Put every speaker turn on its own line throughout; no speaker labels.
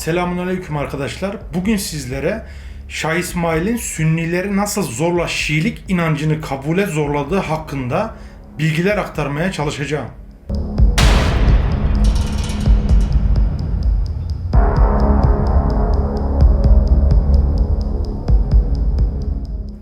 Selamünaleyküm arkadaşlar. Bugün sizlere Şah İsmail'in Sünnileri nasıl zorla Şiilik inancını kabule zorladığı hakkında bilgiler aktarmaya çalışacağım.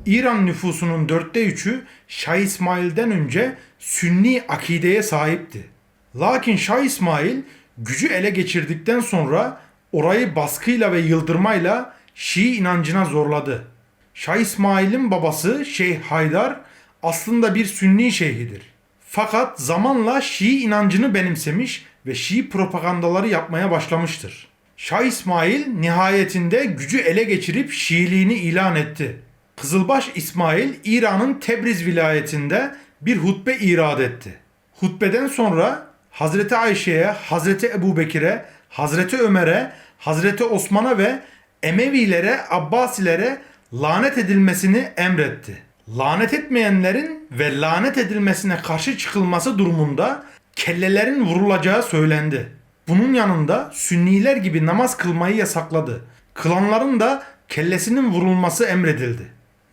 İran nüfusunun dörtte üçü Şah İsmail'den önce Sünni akideye sahipti. Lakin Şah İsmail gücü ele geçirdikten sonra orayı baskıyla ve yıldırmayla Şii inancına zorladı. Şah İsmail'in babası Şeyh Haydar aslında bir Sünni şeyhidir. Fakat zamanla Şii inancını benimsemiş ve Şii propagandaları yapmaya başlamıştır. Şah İsmail nihayetinde gücü ele geçirip Şiiliğini ilan etti. Kızılbaş İsmail İran'ın Tebriz vilayetinde bir hutbe irad etti. Hutbeden sonra Hazreti Ayşe'ye, Hazreti Ebubekir'e, Hazreti Ömer'e, Hazreti Osman'a ve Emevilere, Abbasilere lanet edilmesini emretti. Lanet etmeyenlerin ve lanet edilmesine karşı çıkılması durumunda kellelerin vurulacağı söylendi. Bunun yanında Sünniler gibi namaz kılmayı yasakladı. Kılanların da kellesinin vurulması emredildi.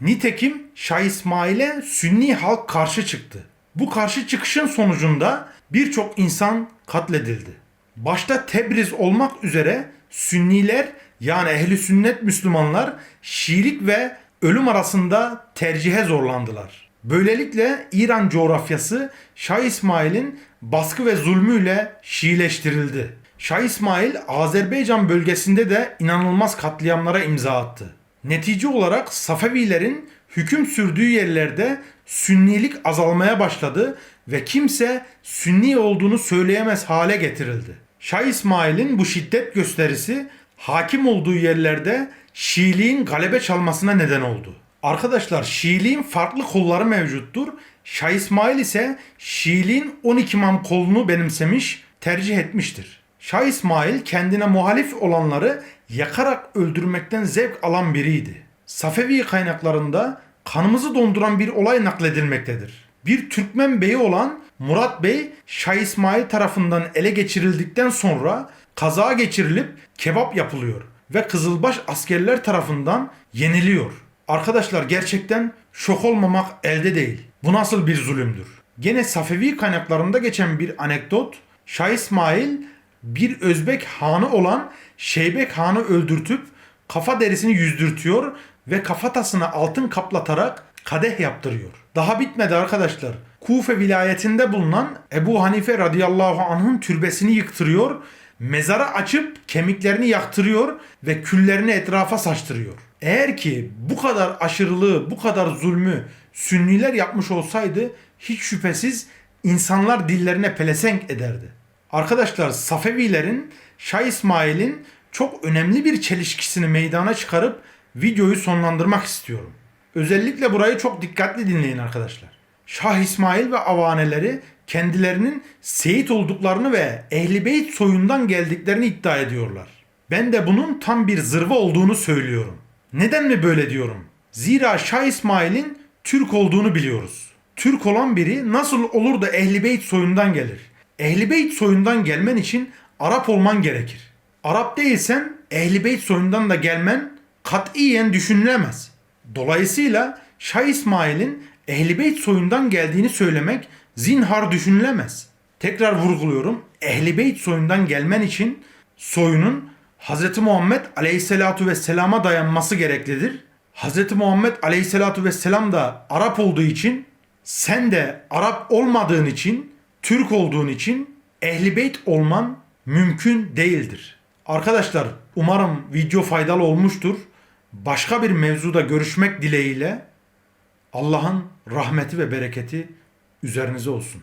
Nitekim Şah İsmail'e Sünni halk karşı çıktı. Bu karşı çıkışın sonucunda birçok insan katledildi. Başta Tebriz olmak üzere Sünniler yani ehli sünnet Müslümanlar Şiilik ve ölüm arasında tercihe zorlandılar. Böylelikle İran coğrafyası Şah İsmail'in baskı ve zulmüyle Şiileştirildi. Şah İsmail Azerbaycan bölgesinde de inanılmaz katliamlara imza attı. Netice olarak Safevilerin hüküm sürdüğü yerlerde Sünnilik azalmaya başladı ve kimse Sünni olduğunu söyleyemez hale getirildi. Şah İsmail'in bu şiddet gösterisi hakim olduğu yerlerde Şiiliğin galebe çalmasına neden oldu. Arkadaşlar Şiiliğin farklı kolları mevcuttur. Şah İsmail ise Şiiliğin 12 imam kolunu benimsemiş, tercih etmiştir. Şah İsmail kendine muhalif olanları yakarak öldürmekten zevk alan biriydi. Safevi kaynaklarında kanımızı donduran bir olay nakledilmektedir. Bir Türkmen beyi olan Murat Bey Şah İsmail tarafından ele geçirildikten sonra kaza geçirilip kebap yapılıyor ve Kızılbaş askerler tarafından yeniliyor. Arkadaşlar gerçekten şok olmamak elde değil. Bu nasıl bir zulümdür? Gene Safevi kaynaklarında geçen bir anekdot Şah İsmail bir Özbek hanı olan Şeybek hanı öldürtüp kafa derisini yüzdürtüyor ve kafatasına altın kaplatarak kadeh yaptırıyor. Daha bitmedi arkadaşlar. Kufe vilayetinde bulunan Ebu Hanife radıyallahu anh'ın türbesini yıktırıyor, mezara açıp kemiklerini yaktırıyor ve küllerini etrafa saçtırıyor. Eğer ki bu kadar aşırılığı, bu kadar zulmü Sünniler yapmış olsaydı hiç şüphesiz insanlar dillerine pelesenk ederdi. Arkadaşlar Safevilerin Şah İsmail'in çok önemli bir çelişkisini meydana çıkarıp videoyu sonlandırmak istiyorum. Özellikle burayı çok dikkatli dinleyin arkadaşlar. Şah İsmail ve avaneleri kendilerinin Seyit olduklarını ve Ehli Beyt soyundan geldiklerini iddia ediyorlar. Ben de bunun tam bir zırva olduğunu söylüyorum. Neden mi böyle diyorum? Zira Şah İsmail'in Türk olduğunu biliyoruz. Türk olan biri nasıl olur da Ehli Beyt soyundan gelir? Ehli Beyt soyundan gelmen için Arap olman gerekir. Arap değilsen Ehli Beyt soyundan da gelmen katiyen düşünülemez. Dolayısıyla Şah İsmail'in Ehli Beyt soyundan geldiğini söylemek zinhar düşünülemez. Tekrar vurguluyorum. Ehli Beyt soyundan gelmen için soyunun Hz. Muhammed Aleyhisselatu Vesselam'a dayanması gereklidir. Hz. Muhammed Aleyhisselatu Vesselam da Arap olduğu için sen de Arap olmadığın için Türk olduğun için Ehli Beyt olman mümkün değildir. Arkadaşlar umarım video faydalı olmuştur. Başka bir mevzuda görüşmek dileğiyle Allah'ın rahmeti ve bereketi üzerinize olsun.